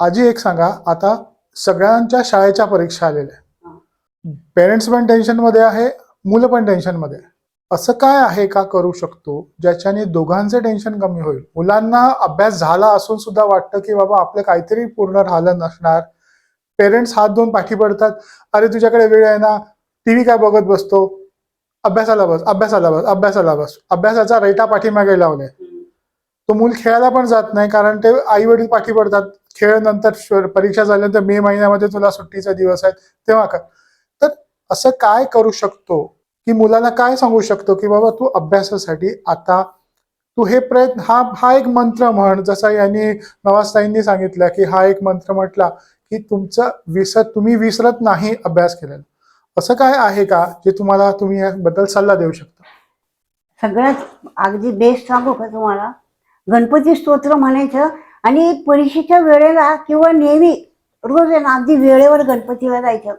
आजी एक सांगा आता सगळ्यांच्या शाळेच्या परीक्षा आलेल्या पेरेंट्स पण टेन्शनमध्ये आहे मुलं पण टेन्शनमध्ये आहे. असं काय आहे का करू शकतो ज्याच्याने दोघांचं टेन्शन कमी होईल? मुलांना अभ्यास झाला असून सुद्धा वाटतं की बाबा आपलं काहीतरी पूर्ण राहिलं नसणार. पेरेंट्स हात दोन पाठी पडतात. अरे तुझ्याकडे वेळ आहे ना. टीव्ही काय बघत बसतो? अभ्यासाला बस अभ्यासाला बस अभ्यासाला बस. अभ्यासाचा रेटा पाठीमागे लावलाय तो मूल खेळायला पण जात नाही कारण ते आई वडील पाठी पडतात. खेळ नंतर परीक्षा झाल्यानंतर मे महिन्यामध्ये तुला सुट्टीचा दिवस आहे तेव्हा कर. तर असं काय करू शकतो? की मुलाला काय सांगू शकतो? की बाबा तू अभ्यासासाठी आता तू हे प्रयत्न हा हा एक मंत्र म्हण. जसा यांनी नवाजताईंनी सांगितलं की हा एक मंत्र म्हटला की तुमचं विसर तुम्ही विसरत नाही अभ्यास केलेला. असं काय आहे का जे तुम्हाला तुम्ही याबद्दल सल्ला देऊ शकता? सगळ्यात अगदी बेस्ट सांगू का तुम्हाला? गणपती स्तोत्र म्हणायचं आणि परीक्षेच्या वेळेला किंवा नेहमी रोज आहे ना अगदी वेळेवर गणपतीला जायचं.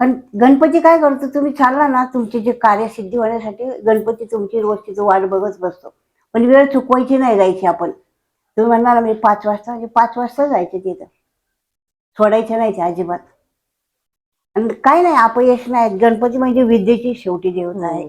पण गणपती काय करतो तुम्ही चालला ना तुमची जे कार्यसिद्धी होण्यासाठी गणपती तुमची रोज तिथं वाट बघत बसतो. पण वेळ चुकवायची नाही जायची आपण. तुम्ही म्हणणार मी पाच वाजता म्हणजे पाच वाजता जायचे तिथं. सोडायचं नाही ते अजिबात. आणि काय नाही अपयश नाही. गणपती म्हणजे विद्येची शेवटी देवता आहे.